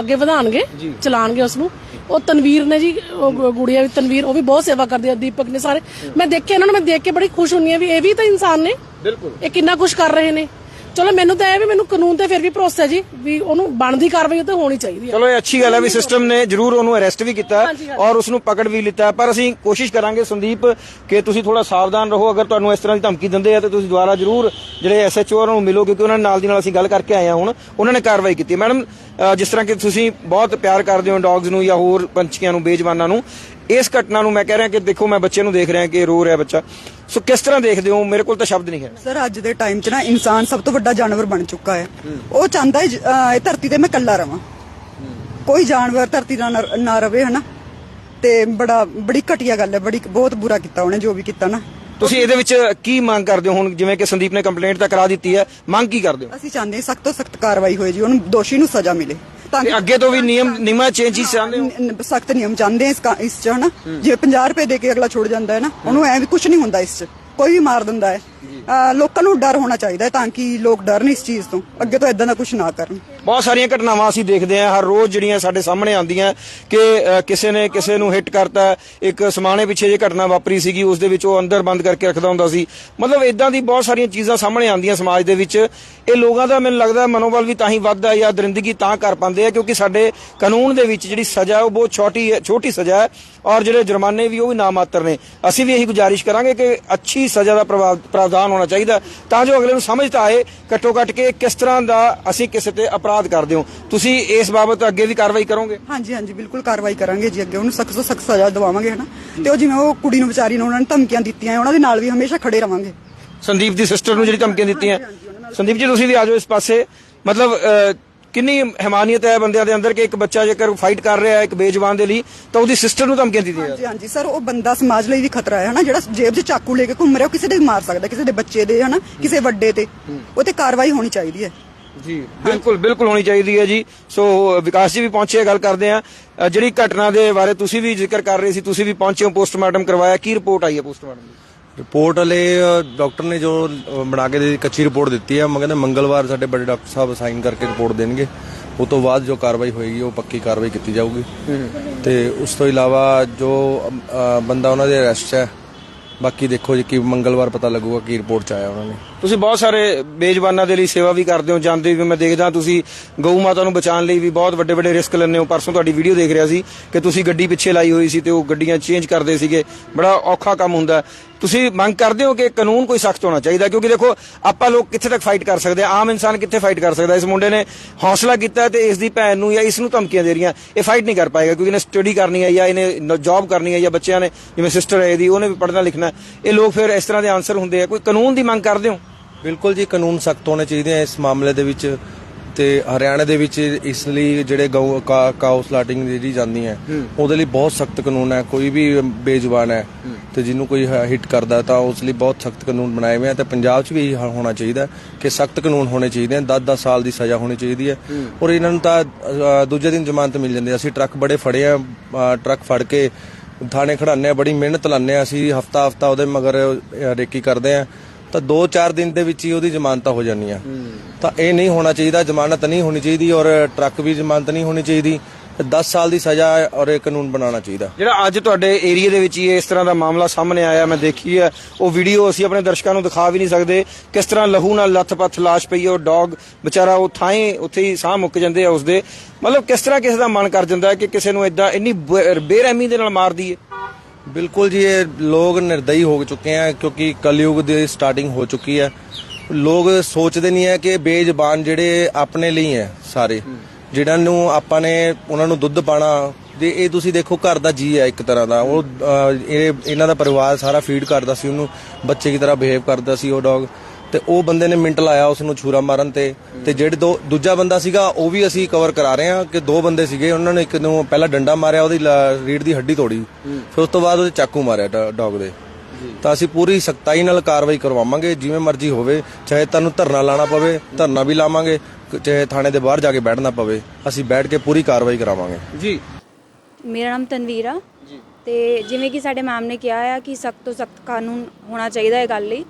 ਅੱਗੇ ਵਧਾਣਗੇ ਚਲਾਣਗੇ ਉਸ ਨੂੰ ਉਹ ਤਨਵੀਰ ਨੇ ਜੀ ਉਹ ਗੁ- ਗੁੜੀਆ ਵੀ ਤਨਵੀਰ ਉਹ ਵੀ ਬਹੁਤ ਸੇਵਾ ਕਰਦੀ ਆ ਦੀਪਕ ਨੇ ਸਾਰੇ। ਮੈਂ ਦੇਖਿਆ ਇਹਨਾਂ ਨੂੰ ਮੈਂ ਦੇਖ ਕੇ ਬੜੀ ਖੁਸ਼ ਹੁੰਨੀ ਆ ਵੀ ਇਹ ਵੀ ਤਾਂ ਇਨਸਾਨ ਨੇ। ਬਿਲਕੁਲ। ਇਹ ਕਿੰਨਾ ਕੁਝ ਕਰ ਰਹੇ ਨੇ। ਚਲੋ ਮੈਨੂੰ ਤਾਂ ਇਹ ਵੀ ਮੈਨੂੰ ਕਾਨੂੰਨ ਤੇ ਫਿਰ ਵੀ ਭਰੋਸਾ ਹੈ ਜੀ ਵੀ ਉਹਨੂੰ ਬਣਦੀ ਕਾਰਵਾਈ ਤੇ ਹੋਣੀ ਚਾਹੀਦੀ ਹੈ ਚਲੋ ਇਹ ਅੱਛੀ ਗੱਲ ਹੈ ਵੀ ਸਿਸਟਮ ਨੇ ਜਰੂਰ ਉਹਨੂੰ ਅਰੈਸਟ ਵੀ ਕੀਤਾ ਹੈ ਹਾਂਜੀ, ਹਾਂਜੀ। ਔਰ ਉਸ ਨੂੰ ਪਕੜ ਵੀ ਲਿੱਤਾ। ਪਰ ਅਸੀਂ ਕੋਸ਼ਿਸ਼ ਕਰਾਂਗੇ ਸੰਦੀਪ ਕਿ ਤੁਸੀਂ ਥੋੜਾ ਸਾਵਧਾਨ ਰਹੋ ਅਗਰ ਤੁਹਾਨੂੰ ਇਸ ਤਰ੍ਹਾਂ ਦੀ ਧਮਕੀ ਦਿੰਦੇ ਆ ਤੇ ਤੁਸੀਂ ਦੁਬਾਰਾ ਜਰੂਰ ਜਿਹੜੇ ਐਸਐਚਓ ਨੂੰ ਮਿਲੋ ਕਿਉਂਕਿ ਉਹਨਾਂ ਨਾਲ ਦੀ ਨਾਲ ਅਸੀਂ ਗੱਲ ਕਰਕੇ ਆਏ ਹਾਂ ਹੁਣ ਉਹਨਾਂ ਨੇ ਕਾਰਵਾਈ ਕੀਤੀ। ਮੈਡਮ ਜਿਸ ਤਰ੍ਹਾਂ ਕਿ ਤੁਸੀਂ ਬਹੁਤ ਪਿਆਰ ਕਰਦੇ ਹੋ ਡੌਗਸ ਨੂੰ ਜਾਂ ਹੋਰ ਪੰਛੀਆਂ ਨੂੰ ਬੇਜਵਾਨਾਂ ਨੂੰ ਇਸ ਘਟਨਾ ਨੂੰ ਮੈਂ ਕਹਿ ਰਿਹਾ ਕਿ ਦੇਖੋ ਮੈਂ ਬੱਚੇ ਨੂੰ ਦੇਖ ਰਿਹਾ ਕਿ ਰੋ ਰਿਹਾ ਬੱਚਾ। ਸੋ ਕਿਸ ਤਰ੍ਹਾਂ ਦੇਖਦੇ ਹੋ? ਮੇਰੇ ਕੋਲ ਤਾਂ ਸ਼ਬਦ ਨਹੀਂ ਹੈ। ਸਰ ਅੱਜ ਦੇ ਟਾਈਮ 'ਚ ਨਾ ਇਨਸਾਨ ਸਭ ਤੋਂ ਵੱਡਾ ਜਾਨਵਰ ਬਣ ਚੁੱਕਾ ਹੈ। ਉਹ ਚਾਹੁੰਦਾ ਹੈ ਅਹ ਇਹ ਧਰਤੀ ਤੇ ਮੈਂ ਇਕੱਲਾ ਰਵਾਂ। ਕੋਈ ਜਾਨਵਰ ਧਰਤੀ ਦਾ ਨਾ- ਨਾ ਰਵੇ ਹਨਾ? ਤੇ ਬੜਾ ਬੜੀ ਘਟੀਆ ਗੱਲ ਹੈ ਬੜੀ ਬਹੁਤ ਬੁਰਾ ਕੀਤਾ ਉਹਨੇ ਜੋ ਵੀ ਕੀਤਾ ਨਾ। ਤੁਸੀਂ ਇਹਦੇ ਵਿੱਚ ਕੀ ਮੰਗ ਕਰਦੇ ਹੋ? ਹੁਣ ਜਿਵੇਂ ਕਿ ਸੰਦੀਪ ਨੇ ਕੰਪਲੇਂਟ ਤਾਂ ਕਰਾ ਦਿੱਤੀ ਹੈ ਮੰਗ ਕੀ ਕਰਦੇ ਹੋ? ਅਸੀਂ ਚਾਹੁੰਦੇ ਹਾਂ ਸਖਤ ਤੋਂ ਸਖਤ ਕਾਰਵਾਈ ਹੋਏ ਜੀ ਉਹਨੂੰ ਦੋਸ਼ੀ ਨੂੰ ਸਜ਼ਾ ਮਿਲੇ। ਤਾਂ ਤੇ ਅੱਗੇ ਤੋਂ ਵੀ ਨਿਯਮ ਨਿਯਮਾਂ ਚੇਂਜ ਹੀ ਚਾਹੁੰਦੇ ਹੋ? ਸਖਤ ਨਿਯਮ ਚਾਹੁੰਦੇ ਹਾਂ ਇਸ ਕਾ- ਇਸ 'ਚ ਹਨਾ? ਜੇ 50 ਰੁਪਏ ਦੇ ਕੇ ਅਗਲਾ ਛੁੱਟ ਜਾਂਦਾ ਹੈ ਨਾ ਉਹਨੂੰ ਐ ਵੀ ਕੁਝ ਨਹੀਂ ਹੁੰਦਾ ਇਸ 'ਚ ਕੋਈ ਵੀ ਮਾਰ ਦਿੰਦਾ ਹੈ। ਅਹ ਲੋਕਾਂ ਨੂੰ ਡਰ ਹੋਣਾ ਚਾਹੀਦਾ ਹੈ ਤਾਂ ਕਿ ਲੋਕ ਡਰਨ ਇਸ ਚੀਜ਼ ਤੋਂ ਅੱਗੇ ਤੋਂ ਇਦਾਂ ਦਾ ਕੁਝ ਨਾ ਕਰਨ। ਬਹੁਤ ਸਾਰੀਆਂ ਘਟਨਾਵਾਂ ਅਸੀਂ ਦੇਖਦੇ ਹਾਂ। ਹਰ ਰੋਜ਼ ਜਿਹੜੀਆਂ ਸਾਡੇ ਸਾਹਮਣੇ ਆਉਂਦੀਆਂ ਕਿ ਕਿਸੇ ਨੇ ਕਿਸੇ ਨੂੰ ਹਿੱਟ ਕਰਤਾ। ਇੱਕ ਸਮਾਣੇ ਪਿੱਛੇ ਜੇ ਘਟਨਾ ਵਾਪਰੀ ਸੀਗੀ, ਉਸ ਦੇ ਵਿੱਚ ਉਹ ਅੰਦਰ ਬੰਦ ਕਰਕੇ ਰੱਖਦਾ ਹੁੰਦਾ ਸੀ। ਮਤਲਬ ਇਦਾਂ ਦੀ ਬਹੁਤ ਸਾਰੀਆਂ ਚੀਜ਼ਾਂ ਸਾਹਮਣੇ ਆਉਂਦੀਆਂ ਸਮਾਜ ਦੇ ਵਿੱਚ। ਇਹ ਲੋਕਾਂ ਦਾ ਮੈਨੂੰ ਲੱਗਦਾ ਮਨੋਬਲ ਵੀ ਤਾਂ ਹੀ ਵੱਧਦਾ ਜਾਂ ਦਰਿੰਦਗੀ ਤਾਂ ਕਰ ਪਾਉਂਦੇ ਆ, ਕਿਉਂਕਿ ਸਾਡੇ ਕਾਨੂੰਨ ਦੇ ਵਿੱਚ ਜਿਹੜੀ ਸਜ਼ਾ, ਉਹ ਬਹੁਤ ਛੋਟੀ ਛੋਟੀ ਸਜ਼ਾ ਹੈ ਔਰ ਜਿਹੜੇ ਜੁਰਮਾਨੇ ਵੀ ਉਹ ਵੀ ਨਾਮਾਤਰ ਨੇ। ਅਸੀਂ ਵੀ ਇਹੀ ਗੁਜ਼ਾਰਿਸ਼ ਕਰਾਂਗੇ ਕਿ ਅੱਛੀ ਸਜ਼ਾ ਦਾ ਪ੍ਰਭਾਵ- ਪ੍ਰਾਵਧਾਨ ਹੋਣਾ ਚਾਹੀਦਾ ਤਾਂ ਜੋ ਅਗਲੇ ਨੂੰ ਸਮਝ ਤਾਂ ਆਏ ਘੱਟੋ ਘੱਟ ਕੇ ਕਿਸ ਤਰ੍ਹਾਂ ਦਾ ਅਸੀਂ ਕਿਸੇ ਤੇ ਅਪਰਾਧ ਕਰਦੇ ਹਾਂ। ਤੁਸੀਂ ਇਸ ਬਾਬਤ ਅੱਗੇ ਵੀ ਕਾਰਵਾਈ ਕਰੋਗੇ? ਹਾਂਜੀ ਹਾਂਜੀ ਬਿਲਕੁਲ ਕਾਰਵਾਈ ਕਰਾਂਗੇ ਜੀ ਅੱਗੇ। ਉਹਨੂੰ ਸਖਤ ਤੋਂ ਸਖਤ ਸਜ਼ਾ ਦਵਾਵਾਂਗੇ ਹਨਾ। ਤੇ ਉਹ ਜਿਵੇਂ ਉਹ ਕੁੜੀ ਨੂੰ ਵਿਚਾਰੀ ਨੂੰ ਉਹਨਾਂ ਨੇ ਧਮਕੀਆਂ ਦਿੱਤੀਆਂ ਉਹਨਾਂ ਦੇ ਨਾਲ ਵੀ ਹਮੇਸ਼ਾ ਖੜੇ ਰਵਾਂਗੇ। ਸੰਦੀਪ ਦੀ ਸਿਸਟਰ ਨੂੰ ਜਿਹੜੀ ਧਮਕੀਆਂ ਦਿੱਤੀਆਂ। ਸੰਦੀਪ ਜੀ ਤੁਸੀਂ ਵੀ ਆਜੋ ਇਸ ਪਾਸੇ। ਮਤਲਬ ਕਿੰਨੀ ਹਮਾਨੀਅਤ ਹੈ ਬੰਦਿਆਂ ਦੇ ਅੰਦਰ ਕਿ ਇੱਕ ਬੱਚਾ ਜੇਕਰ ਫਾਈਟ ਕਰ ਰਿਹਾ ਹੈ ਇੱਕ ਬੇਜਵਾਨ ਦੇ ਲਈ ਤਾਂ ਉਹਦੀ ਸਿਸਟਰ ਨੂੰ ਧਮਕੀਆਂ ਦਿੱਤੀਆਂ ਹਾਂਜੀ ਹਾਂਜੀ ਸਰ ਉਹ ਬੰਦਾ ਸਮਾਜ ਲਈ ਵੀ ਖਤਰਾ ਹੈ ਹਨਾ। ਜਿਹੜਾ ਜੇਬ 'ਚ ਚਾਕੂ ਲੈ ਕੇ ਘੁੰਮ ਰਿਹਾ ਉਹ ਕਿਸੇ ਦੇ ਮਾਰ ਸਕਦਾ ਕਿਸੇ ਦੇ ਬੱਚੇ ਦੇ ਹਨਾ ਕਿਸੇ ਵੱਡੇ ਤੇ। ਉਹ ਤੇ ਕਾਰਵਾਈ ਹੋਣੀ ਚਾਹੀਦੀ ਹੈ। ਜੀ। ਬਿਲਕੁਲ ਬਿਲਕੁਲ ਹੋਣੀ ਚਾਹੀਦੀ ਹੈ ਜੀ। ਸੋ ਵਿਕਾਸ ਜੀ ਵੀ ਪਹੁੰਚੇ ਗੱਲ ਕਰਦੇ ਆ ਜਿਹੜੀ ਘਟਨਾ ਦੇ ਬਾਰੇ ਤੁਸੀਂ ਵੀ ਜ਼ਿਕਰ ਕਰ ਰਹੇ ਸੀ ਤੁਸੀਂ ਵੀ ਪਹੁੰਚੇ ਹੋ ਪੋਸਟਮਾਰਟਮ ਕਰਵਾਇਆ। ਕੀ ਰਿਪੋਰਟ ਆਈ ਹੈ ਪੋਸਟਮਾਰਟਮ ਦੀ? ਰਿਪੋਰਟ ਵਾਲੇ ਅ, ਡਾਕਟਰ ਨੇ ਜੋ ਬਣਾ ਕੇ ਦੇ ਕੱਚੀ ਰਿਪੋਰਟ ਦਿੱਤੀ ਹੈ। ਮੈਂ ਕਹਿੰਦਾ ਮੰਗਲਵਾਰ ਸਾਡੇ ਬੜੇ ਡਾਕਟਰ ਸਾਹਿਬ ਸਾਈਨ ਕਰਕੇ ਰਿਪੋਰਟ ਦੇਣਗੇ। ਉਹ ਤੋਂ ਬਾਅਦ ਜੋ ਕਾਰਵਾਈ ਹੋਏਗੀ ਉਹ ਪੱਕੀ ਕਾਰਵਾਈ ਕੀਤੀ ਜਾਊਗੀ। ਤੇ ਉਸ ਤੋਂ ਇਲਾਵਾ ਜੋ ਬੰਦਾ ਉਹਨਾਂ ਦੇ ਅਰੈਸਟ ਹੈ ਬਾਕੀ ਦੇਖੋ ਜੀ ਕਿ ਮੰਗਲਵਾਰ ਪਤਾ ਲੱਗੂਗਾ ਕੀ ਰਿਪੋਰਟ ਚ ਆਇਆ ਉਹਨਾਂ ਨੇ। ਤੁਸੀਂ ਬਹੁਤ ਸਾਰੇ ਬੇਜਵਾਨਾਂ ਦੇ ਲਈ ਸੇਵਾ ਵੀ ਕਰਦੇ ਹੋ, ਜਾਂਦੇ ਵੀ ਮੈਂ ਦੇਖਦਾ ਤੁਸੀਂ ਗਊ ਮਾਤਾ ਨੂੰ ਬਚਾਉਣ ਲਈ ਵੀ ਬਹੁਤ ਵੱਡੇ ਵੱਡੇ ਰਿਸਕ ਲੈਂਦੇ ਹੋ। ਪਰਸੋਂ ਤੁਹਾਡੀ ਵੀਡੀਓ ਦੇਖ ਰਿਹਾ ਸੀ ਕਿ ਤੁਸੀਂ ਗੱਡੀ ਪਿੱਛੇ ਲਾਈ ਹੋਈ ਸੀ ਤੇ ਉਹ ਗੱਡੀਆਂ ਚੇਂਜ ਕਰਦੇ ਸੀਗੇ। ਬੜਾ ਔਖਾ ਕੰਮ ਹੁੰਦਾ ਤੁਸੀਂ ਮੰਗ ਕਰਦੇ ਹੋ ਕਿ ਕਾਨੂੰਨ ਕੋਈ ਸਖਤ ਹੋਣਾ ਚਾਹੀਦਾ, ਕਿਉਂਕਿ ਦੇਖੋ, ਆਪਾਂ ਲੋਕ ਕਿੱਥੇ ਤੱਕ ਫਾਈਟ ਕਰ ਸਕਦੇ ਆ ਆਮ ਇਨਸਾਨ ਕਿੱਥੇ ਫਾਈਟ ਕਰ ਸਕਦਾ? ਇਸ ਮੁੰਡੇ ਨੇ ਹੌਸਲਾ ਕੀਤਾ ਤੇ ਇਸ ਦੀ ਭੈਣ ਨੂੰ ਜਾਂ ਇਸ ਨੂੰ ਧਮਕੀਆਂ ਦੇ ਰਹੀਆਂ। ਇਹ ਫਾਈਟ ਨਹੀਂ ਕਰ ਪਾਏਗਾ, ਕਿਉਂਕਿ ਇਹਨੇ ਸਟੱਡੀ ਕਰਨੀ ਹੈ ਜਾਂ ਇਹਨੇ ਜੌਬ ਕਰਨੀ ਹੈ ਜਾਂ ਬੱਚਿਆਂ ਨੇ, ਜਿਵੇਂ ਸਿਸਟਰ ਹੈ ਇਹਦੀ, ਉਹਨੇ ਵੀ ਪੜ੍ਹਨਾ ਲਿਖਣਾ ਇਹ ਲੋਕ ਫਿਰ ਇਸ ਤਰ੍ਹਾਂ ਦੇ ਆਨਸਰ ਹੁੰਦੇ ਆ। ਕੋਈ ਕਾਨੂੰਨ ਦੀ ਮੰਗ ਕਰਦੇ ਹੋ? ਬਿਲਕੁਲ ਜੀ ਕਾਨੂੰਨ ਸਖਤ ਹੋਣੇ ਚਾਹੀਦੇ ਆ ਇਸ ਮਾਮਲੇ ਦੇ ਵਿੱਚ ਤੇ ਹਰਿਆਣਾ ਦੇ ਵਿੱਚ ਇਸ ਲਈ ਜਿਹੜੇ ਗਊ ਕਾ- ਕਾਓ ਸਲਾਟਿੰਗ ਜਿਹੜੀ ਜਾਂਦੀ ਹੈ ਉਹਦੇ ਲਈ ਬਹੁਤ ਸਖਤ ਕਾਨੂੰਨ ਹੈ ਕੋਈ ਵੀ ਬੇਜ਼ੁਬਾਨ ਹੈ ਤੇ ਜਿਹਨੂੰ ਕੋਈ ਹਿੱਟ ਕਰਦਾ ਤਾਂ ਉਸ ਲਈ ਬਹੁਤ ਸਖਤ ਕਾਨੂੰਨ ਬਣਾਏ ਹੋਏ ਆ ਤੇ ਪੰਜਾਬ 'ਚ ਵੀ ਹੋਣਾ ਚਾਹੀਦਾ ਕਿ ਸਖਤ ਕਾਨੂੰਨ ਹੋਣੇ ਚਾਹੀਦੇ ਆ 10-10 ਸਾਲ ਦੀ ਸਜ਼ਾ ਹੋਣੀ ਚਾਹੀਦੀ ਹੈ ਔਰ ਇਹਨਾਂ ਨੂੰ ਤਾਂ ਦੂਜੇ ਦਿਨ ਜ਼ਮਾਨਤ ਮਿਲ ਜਾਂਦੀ ਅਸੀਂ ਟਰੱਕ ਬੜੇ ਫੜੇ ਆ ਟਰੱਕ ਫੜ ਕੇ ਥਾਣੇ ਖੜਾਉਂਦੇ ਆ ਬੜੀ ਮਿਹਨਤ ਲਾਉਂਦੇ ਆ ਅਸੀਂ ਹਫਤਾ ਹਫਤਾ ਉਹਦੇ ਮਗਰ ਰੇਕੀ ਕਰਦੇ ਆ ਤਾਂ 2-4 ਦਿਨ ਦੇ ਵਿੱਚ ਹੀ ਉਹਦੀ ਜ਼ਮਾਨਤ ਹੋ ਜਾਣੀ ਆ ਤਾਂ ਇਹ ਨਹੀਂ ਹੋਣਾ ਚਾਹੀਦਾ ਜ਼ਮਾਨਤ ਨਹੀਂ ਹੋਣੀ ਚਾਹੀਦੀ ਔਰ ਟਰੱਕ ਵੀ ਜ਼ਮਾਨਤ ਨਹੀਂ ਹੋਣੀ ਚਾਹੀਦੀ। 10 ਸਾਲ ਦੀ ਸਜ਼ਾ ਔਰ ਇਹ ਕਾਨੂੰਨ ਬਣਾਉਣਾ ਚਾਹੀਦਾ। ਜਿਹੜਾ ਅੱਜ ਤੁਹਾਡੇ ਏਰੀਆ ਦੇ ਵਿੱਚ ਹੀ ਇਸ ਤਰ੍ਹਾਂ ਦਾ ਮਾਮਲਾ ਸਾਹਮਣੇ ਆਇਆ ਮੈਂ ਦੇਖੀ ਹੈ। ਉਹ ਵੀਡੀਓ ਅਸੀਂ ਆਪਣੇ ਦਰਸ਼ਕਾਂ ਨੂੰ ਦਿਖਾ ਵੀ ਨਹੀਂ ਸਕਦੇ। ਕਿਸ ਤਰ੍ਹਾਂ ਲਹੂ ਨਾਲ ਲੱਥ-ਪੱਥ ਲਾਸ਼ ਪਈ ਹੈ ਉਹ ਡੌਗ ਵਿਚਾਰਾ ਉਹ ਥਾਂ ਉੱਥੇ ਹੀ ਸਾਹ ਮੁੱਕ ਜਾਂਦੇ ਆ ਉਸਦੇ। ਮਤਲਬ ਕਿਸ ਤਰ੍ਹਾਂ ਕਿਸੇ ਦਾ ਮਨ ਕਰ ਜਾਂਦਾ ਹੈ ਕਿ ਕਿਸੇ ਨੂੰ ਇਦਾਂ ਇੰਨੀ ਬੇਰਹਿਮੀ ਦੇ ਨਾਲ ਮਾਰ ਦਈਏ? ਬਿਲਕੁਲ ਜੀ, ਇਹ ਲੋਕ ਨਿਰਦਈ ਹੋ ਚੁੱਕੇ ਆ ਕਿਉਂਕਿ ਕਲਯੁਗ ਦੀ ਸਟਾਰਟਿੰਗ ਹੋ ਚੁੱਕੀ ਹੈ ਲੋਕ ਸੋਚਦੇ ਨਹੀਂ ਹੈ ਕਿ ਬੇਜ਼ਬਾਨ ਜਿਹੜੇ ਆਪਣੇ ਲਈ ਹੈ ਸਾਰੇ ਜਿਹਨਾਂ ਨੂੰ ਆਪਾਂ ਨੇ ਉਹਨਾਂ ਨੂੰ ਦੁੱਧ ਪਾਣਾ। ਜੇ ਇਹ ਤੁਸੀਂ ਦੇਖੋ ਘਰ ਦਾ ਜੀ ਹੈ ਇੱਕ ਤਰ੍ਹਾਂ ਦਾ। ਉਹ ਇਹ, ਇਹਨਾਂ ਦਾ ਪਰਿਵਾਰ ਸਾਰਾ ਫੀਡ ਕਰਦਾ ਸੀ ਉਹਨੂੰ, ਬੱਚੇ ਦੀ ਤਰ੍ਹਾਂ ਬਿਹੇਵ ਕਰਦਾ ਸੀ ਉਹ ਡੌਗ ਤੇ ਉਹ ਬੰਦੇ ਨੇ ਮਿੰਟ ਲਾਇਆ ਉਸ ਨੂੰ ਛੁਰਾ ਮਾਰਨ ਤੇ। ਤੇ ਜਿਹੜੇ ਦੋ ਦੂਜਾ ਬੰਦਾ ਸੀਗਾ ਉਹ ਵੀ ਅਸੀਂ ਕਵਰ ਕਰਾ ਰਹੇ ਹਾਂ ਕਿ ਦੋ ਬੰਦੇ ਸੀਗੇ। ਉਹਨਾਂ ਨੇ ਇੱਕ ਨੂੰ ਪਹਿਲਾਂ ਡੰਡਾ ਮਾਰਿਆ ਉਹਦੀ ਲ- ਰੀੜ ਦੀ ਹੱਡੀ ਤੋੜੀ। ਫਿਰ ਉਸ ਤੋਂ ਬਾਅਦ ਉਹਦੇ ਚਾਕੂ ਮਾਰਿਆ ਡੌਗ ਦੇ। ਤਾਂ ਅਸੀਂ ਪੂਰੀ ਸਖਤਾਈ ਨਾਲ ਕਾਰਵਾਈ ਕਰਵਾਵਾਂਗੇ ਜਿਵੇਂ ਮਰਜ਼ੀ ਹੋਵੇ। ਚਾਹੇ ਤੁਹਾਨੂੰ ਧਰਨਾ ਲਾਣਾ ਪਵੇ ਧਰਨਾ ਵੀ ਲਾਵਾਂਗੇ ਚਾਹੇ ਥਾਣੇ ਦੇ ਬਾਹਰ ਜਾ ਕੇ ਬੈਠਣਾ ਪਵੇ ਅਸੀਂ ਬੈਠ ਕੇ ਪੂਰੀ ਕਾਰਵਾਈ ਕਰਾਵਾਂਗੇ। ਜੀ। ਮੇਰਾ ਨਾਮ ਤਨਵੀਰ ਆ। ਤੇ ਜਿਵੇਂ ਕਿ ਸਾਡੇ ਮੈਮ ਨੇ ਕਿਹਾ ਆ ਕਿ ਸਖਤ ਤੋਂ ਸਖਤ ਕਾਨੂੰਨ ਹੋਣਾ ਚਾਹੀਦਾ ਹੈ ਗੱਲ ਲਈ।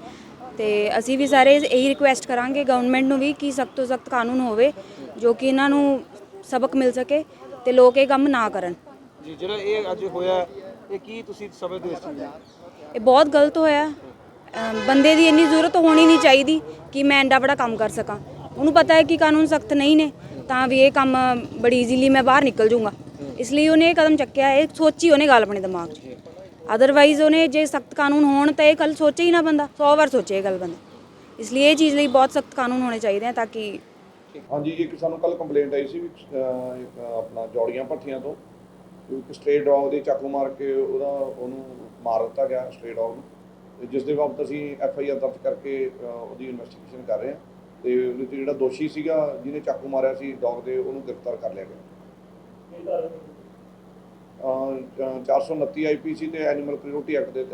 ਤੇ ਅਸੀਂ ਵੀ ਸਾਰੇ ਇਹੀ ਰਿਕੁਐਸਟ ਕਰਾਂਗੇ ਗਵਰਨਮੈਂਟ ਨੂੰ ਵੀ ਕਿ ਸਖਤ ਤੋਂ ਸਖਤ ਕਾਨੂੰਨ ਹੋਵੇ ਜੋ ਕਿ ਇਹਨਾਂ ਨੂੰ ਸਬਕ ਮਿਲ ਸਕੇ ਤੇ ਲੋਕ ਇਹ ਕੰਮ ਨਾ ਕਰਨ। ਜੀ ਜਿਹੜਾ ਇਹ ਅੱਜ ਹੋਇਆ ਇਹ ਕੀ ਤੁਸੀਂ ਸਮਝਦੇ ਹੋ ਇਸ ਚੀਜ਼? ਇਹ ਬਹੁਤ ਗਲਤ ਹੋਇਆ। ਬੰਦੇ ਦੀ ਇੰਨੀ ਜ਼ਰੂਰਤ ਹੋਣੀ ਨਹੀਂ ਚਾਹੀਦੀ ਕਿ ਮੈਂ ਐਡਾ ਬੜਾ ਕੰਮ ਕਰ ਸਕਾਂ। ਉਹਨੂੰ ਪਤਾ ਹੈ ਕਿ ਕਾਨੂੰਨ ਸਖਤ ਨਹੀਂ ਨੇ ਤਾਂ ਵੀ ਇਹ ਕੰਮ ਬੜੀ ਈਜ਼ੀਲੀ ਮੈਂ ਬਾਹਰ ਨਿਕਲ ਜਾਊਂਗਾ। ਇਸ ਲਈ ਉਹਨੇ ਇਹ ਕਦਮ ਚੱਕਿਆ ਇਹ ਸੋਚੀ ਉਹਨੇ ਗੱਲ ਆਪਣੇ ਦਿਮਾਗ 'ਚ। ਅਦਰਵਾਈਜ਼ ਉਹਨੇ ਜੇ ਸਖਤ ਕਾਨੂੰਨ ਹੋਣ ਤਾਂ ਇਹ ਗੱਲ ਸੋਚੇ ਹੀ ਨਾ ਬੰਦਾ 100 ਵਾਰ ਸੋਚੇ ਇਹ ਗੱਲ ਬੰਦਾ। ਇਸ ਲਈ ਇਹ ਚੀਜ਼ ਲਈ ਬਹੁਤ ਸਖਤ ਕਾਨੂੰਨ ਹੋਣੇ ਚਾਹੀਦੇ ਆ ਤਾਂ ਕਿ ਹਾਂਜੀ ਇੱਕ ਸਾਨੂੰ ਕੱਲ ਕੰਪਲੇਂਟ ਆਈ ਸੀ ਵੀ ਅਹ, ਇੱਕ ਆਪਣਾ ਜੌੜੀਆਂ ਭੱਠੀਆਂ ਤੋਂ ਵੀ ਇੱਕ ਸਟ੍ਰੇ ਡੌਗ ਦੇ ਚਾਕੂ ਮਾਰ ਕੇ ਉਹਦਾ ਉਹਨੂੰ ਮਾਰ ਦਿੱਤਾ ਗਿਆ ਸਟ੍ਰੇ ਡੌਗ ਨੂੰ। ਤੇ ਜਿਸ ਦੇ ਬਾਬਤ ਅਸੀਂ ਐਫ ਆਈ ਆਰ ਦਰਜ ਕਰਕੇ ਅਹ, ਉਹਦੀ ਇਨਵੈਸਟੀਗੇਸ਼ਨ ਕਰ ਰਹੇ ਹਾਂ। ਤੇ ਉਹਦੇ ਤੇ ਜਿਹੜਾ ਦੋਸ਼ੀ ਸੀਗਾ ਜਿਹਨੇ ਚਾਕੂ ਮਾਰਿਆ ਸੀ ਡੌਗ ਦੇ ਉਹਨੂੰ ਗ੍ਰਿਫਤਾਰ ਕਰ ਲਿਆ ਗਿਆ। 429 ਆਈਪੀਸੀ ਤੇ ਐਨੀਮਲ ਕ੍ਰਿਊਲਟੀ ਐਕਟ ਦੇ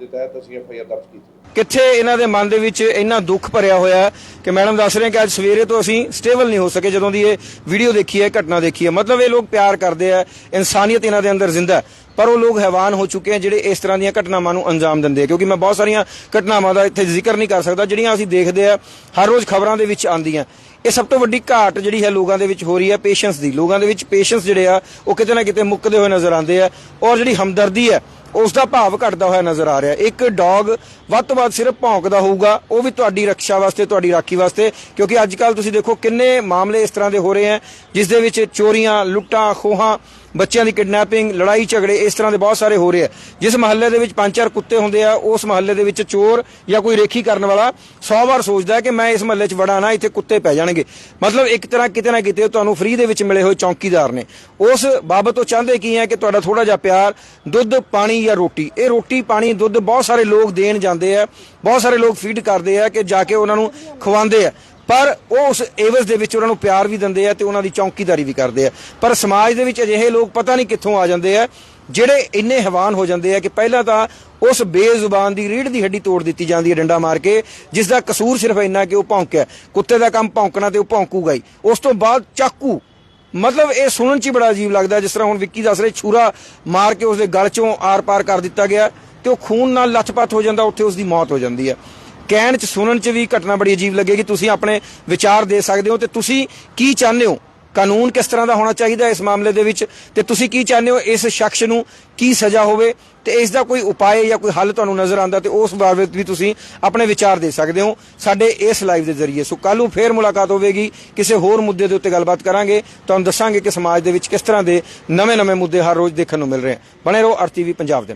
ਦੇ ਤਹਿਤ ਅਸੀਂ ਐਫ ਦਰਜ ਕੀਤੀ ਕਿੱਥੇ ਇਹਨਾਂ ਦੇ ਮਨ ਦੇ ਵਿੱਚ ਇੰਨਾ ਦੁੱਖ ਭਰਿਆ ਹੋਇਆ ਕਿ ਮੈਡਮ ਦੱਸ ਰਹੇ ਕਿ ਅੱਜ ਸਵੇਰੇ ਤੋਂ ਅਸੀਂ ਸਟੇਬਲ ਨਹੀਂ ਹੋ ਸਕੇ, ਜਦੋਂ ਦੀ ਇਹ ਵੀਡੀਓ ਦੇਖੀ ਹੈ, ਘਟਨਾ ਦੇਖੀ ਹੈ। ਮਤਲਬ ਇਹ ਲੋਕ ਪਿਆਰ ਕਰਦੇ ਆ, ਇਨਸਾਨੀਅਤ ਇਹਨਾਂ ਦੇ ਅੰਦਰ ਜ਼ਿੰਦਾ ਹੈ। ਪਰ ਉਹ ਲੋਕ ਹੈਵਾਨ ਹੋ ਚੁੱਕੇ ਆ ਜਿਹੜੇ ਇਸ ਤਰ੍ਹਾਂ ਦੀਆਂ ਘਟਨਾਵਾਂ ਨੂੰ ਅੰਜਾਮ ਦਿੰਦੇ ਆ, ਕਿਉਂਕਿ ਮੈਂ ਬਹੁਤ ਸਾਰੀਆਂ ਘਟਨਾਵਾਂ ਦਾ ਇੱਥੇ ਜ਼ਿਕਰ ਨਹੀਂ ਕਰ ਸਕਦਾ, ਜਿਹੜੀਆਂ ਅਸੀਂ ਦੇਖਦੇ ਆ, ਹਰ ਰੋਜ਼ ਖਬਰਾਂ ਦੇ ਵਿੱਚ ਆਉਂਦੀਆਂ। ਇਹ ਸਭ ਤੋਂ ਵੱਡੀ ਘਾਟ ਜਿਹੜੀ ਹੈ ਲੋਕਾਂ ਦੇ ਵਿੱਚ ਹੋ ਰਹੀ ਹੈ ਪੇਸ਼ੈਂਸ ਦੀ। ਲੋਕਾਂ ਦੇ ਵਿੱਚ ਪੇਸ਼ੈਂਸ ਜਿਹੜੇ ਆ, ਉਹ ਕਿਤੇ ਨਾ ਕਿਤੇ ਮੁੱਕਦੇ ਹੋਏ ਨਜ਼ਰ ਆਉਂਦੇ ਆ ਔਰ ਜਿਹੜੀ ਹਮਦਰਦੀ ਹੈ, ਉਸ ਦਾ ਭਾਵ ਘਟਦਾ ਹੋਇਆ ਨਜ਼ਰ ਆ ਰਿਹਾ। ਇੱਕ ਡੌਗ ਵੱਧ ਤੋਂ ਵੱਧ ਸਿਰਫ ਭੌਂਕਦਾ ਹੋਊਗਾ, ਉਹ ਵੀ ਤੁਹਾਡੀ ਰੱਖਿਆ ਵਾਸਤੇ, ਤੁਹਾਡੀ ਰਾਖੀ ਵਾਸਤੇ, ਕਿਉਂਕਿ ਅੱਜ ਕੱਲ ਤੁਸੀਂ ਦੇਖੋ ਕਿੰਨੇ ਮਾਮਲੇ ਇਸ ਤਰ੍ਹਾਂ ਦੇ ਹੋ ਰਹੇ ਆ ਜਿਸ ਦੇ ਵਿੱਚ ਚੋਰੀਆਂ, ਲੁੱਟਾਂ, ਖੋਹਾਂ ਬੱਚਿਆਂ ਦੀ ਕਿਡਨੈਪਿੰਗ, ਲੜਾਈ ਝਗੜੇ, ਇਸ ਤਰ੍ਹਾਂ ਦੇ ਬਹੁਤ ਸਾਰੇ ਹੋ ਰਹੇ ਆ। ਜਿਸ ਮਹੱਲੇ ਦੇ ਵਿੱਚ ਪੰਜ ਚਾਰ ਕੁੱਤੇ ਹੁੰਦੇ ਆ, ਉਸ ਮਹੱਲੇ ਦੇ ਵਿੱਚ ਚੋਰ ਜਾਂ ਕੋਈ ਰੇਖੀ ਕਰਨ ਵਾਲਾ 100 ਵਾਰ ਸੋਚਦਾ ਹੈ ਕਿ ਮੈਂ ਇਸ ਮਹੱਲੇ 'ਚ ਵੜਾ ਨਾ, ਇੱਥੇ ਕੁੱਤੇ ਪੈ ਜਾਣਗੇ। ਮਤਲਬ ਇੱਕ ਤਰ੍ਹਾਂ ਕਿਤੇ ਨਾ ਕਿਤੇ ਤੁਹਾਨੂੰ ਫ੍ਰੀ ਦੇ ਵਿੱਚ ਮਿਲੇ ਹੋਏ ਚੌਕੀਦਾਰ ਨੇ। ਉਸ ਬਾਬਤ ਉਹ ਚਾਹੁੰਦੇ ਕੀ ਹੈ ਕਿ ਤੁਹਾਡਾ ਥੋੜਾ ਜਿਹਾ ਪਿਆਰ, ਦੁੱਧ, ਪਾਣੀ ਜਾਂ ਰੋਟੀ। ਇਹ ਰੋਟੀ, ਪਾਣੀ, ਦੁੱਧ ਬਹੁਤ ਸਾਰੇ ਲੋਕ ਦੇਣ ਜਾਂਦੇ ਆ, ਬਹੁਤ ਸਾਰੇ ਲੋਕ ਫੀਡ ਕਰਦੇ ਆ ਕਿ ਜਾ ਕੇ ਉਹਨਾਂ ਨੂੰ ਖਵਾਉਂਦੇ ਆ। ਪਰ ਉਹ ਉਸ ਏਵਜ਼ ਦੇ ਵਿੱਚ ਉਹਨਾਂ ਨੂੰ ਪਿਆਰ ਵੀ ਦਿੰਦੇ ਆ ਤੇ ਉਹਨਾਂ ਦੀ ਚੌਕੀਦਾਰੀ ਵੀ ਕਰਦੇ ਆ। ਪਰ ਸਮਾਜ ਦੇ ਵਿੱਚ ਅਜਿਹੇ ਲੋਕ ਪਤਾ ਨਹੀਂ ਕਿੱਥੋਂ ਆ ਜਾਂਦੇ ਆ, ਜਿਹੜੇ ਇੰਨੇ ਹੈਵਾਨ ਹੋ ਜਾਂਦੇ ਆ ਕਿ ਪਹਿਲਾਂ ਤਾਂ ਉਸ ਬੇਜ਼ੁਬਾਨ ਦੀ ਰੀੜ ਦੀ ਹੱਡੀ ਤੋੜ ਦਿੱਤੀ ਜਾਂਦੀ ਹੈ ਡੰਡਾ ਮਾਰ ਕੇ, ਜਿਸ ਦਾ ਕਸੂਰ ਸਿਰਫ ਇੰਨਾ ਕਿ ਉਹ ਭੌਂਕਿਆ ਕੁੱਤੇ ਦਾ ਕੰਮ ਭੌਂਕਣਾ ਤੇ ਉਹ ਭੌਂਕੂਗਾ ਹੀ। ਉਸ ਤੋਂ ਬਾਅਦ ਚਾਕੂ। ਮਤਲਬ ਇਹ ਸੁਣਨ ਚ ਹੀ ਬੜਾ ਅਜੀਬ ਲੱਗਦਾ, ਜਿਸ ਤਰ੍ਹਾਂ ਹੁਣ ਵਿੱਕੀ ਦੱਸ ਰਹੇ ਛੁਰਾ ਮਾਰ ਕੇ ਉਸਦੇ ਗਲ ਚੋਂ ਆਰ-ਪਾਰ ਕਰ ਦਿੱਤਾ ਗਿਆ ਤੇ ਉਹ ਖੂਨ ਨਾਲ ਲੱਥਪੱਥ ਹੋ ਜਾਂਦਾ, ਉੱਥੇ ਉਸਦੀ ਮੌਤ ਹੋ ਜਾਂਦੀ ਹੈ। ਕਹਿਣ ਚ, ਸੁਣਨ ਚ ਵੀ ਘਟਨਾ ਬੜੀ ਅਜੀਬ ਲੱਗੇਗੀ। ਤੁਸੀਂ ਆਪਣੇ ਵਿਚਾਰ ਦੇ ਸਕਦੇ ਹੋ ਤੇ ਤੁਸੀਂ ਕੀ ਚਾਹੁੰਦੇ ਹੋ? ਕਾਨੂੰਨ ਕਿਸ ਤਰ੍ਹਾਂ ਦਾ ਹੋਣਾ ਚਾਹੀਦਾ ਇਸ ਮਾਮਲੇ ਦੇ ਵਿੱਚ? ਤੇ ਤੁਸੀਂ ਕੀ ਚਾਹੁੰਦੇ ਹੋ ਇਸ ਸ਼ਖਸ ਨੂੰ ਕੀ ਸਜ਼ਾ ਹੋਵੇ? ਤੇ ਇਸ ਦਾ ਕੋਈ ਉਪਾਅ ਜਾਂ ਕੋਈ ਹੱਲ ਤੁਹਾਨੂੰ ਨਜ਼ਰ ਆਉਂਦਾ ਤੇ ਉਸ ਬਾਰੇ ਵੀ ਤੁਸੀਂ ਆਪਣੇ ਵਿਚਾਰ ਦੇ ਸਕਦੇ ਹੋ ਸਾਡੇ ਇਸ ਲਾਈਵ ਦੇ ਜ਼ਰੀਏ। ਸੋ ਕੱਲ ਨੂੰ ਫੇਰ ਮੁਲਾਕਾਤ ਹੋਵੇਗੀ। ਕਿਸੇ ਹੋਰ ਮੁੱਦੇ ਦੇ ਉੱਤੇ ਗੱਲਬਾਤ ਕਰਾਂਗੇ। ਤੁਹਾਨੂੰ ਦੱਸਾਂਗੇ ਕਿ ਸਮਾਜ ਦੇ ਵਿੱਚ ਕਿਸ ਤਰ੍ਹਾਂ ਦੇ ਨਵੇਂ-ਨਵੇਂ ਮੁੱਦੇ ਹਰ ਰੋਜ਼ ਦੇਖਣ ਨੂੰ ਮਿਲ ਰਹੇ ਹਨ। ਬਣੇ ਰਹੋ ਆਰਟੀਵੀ ਪੰਜਾਬ ਦੇ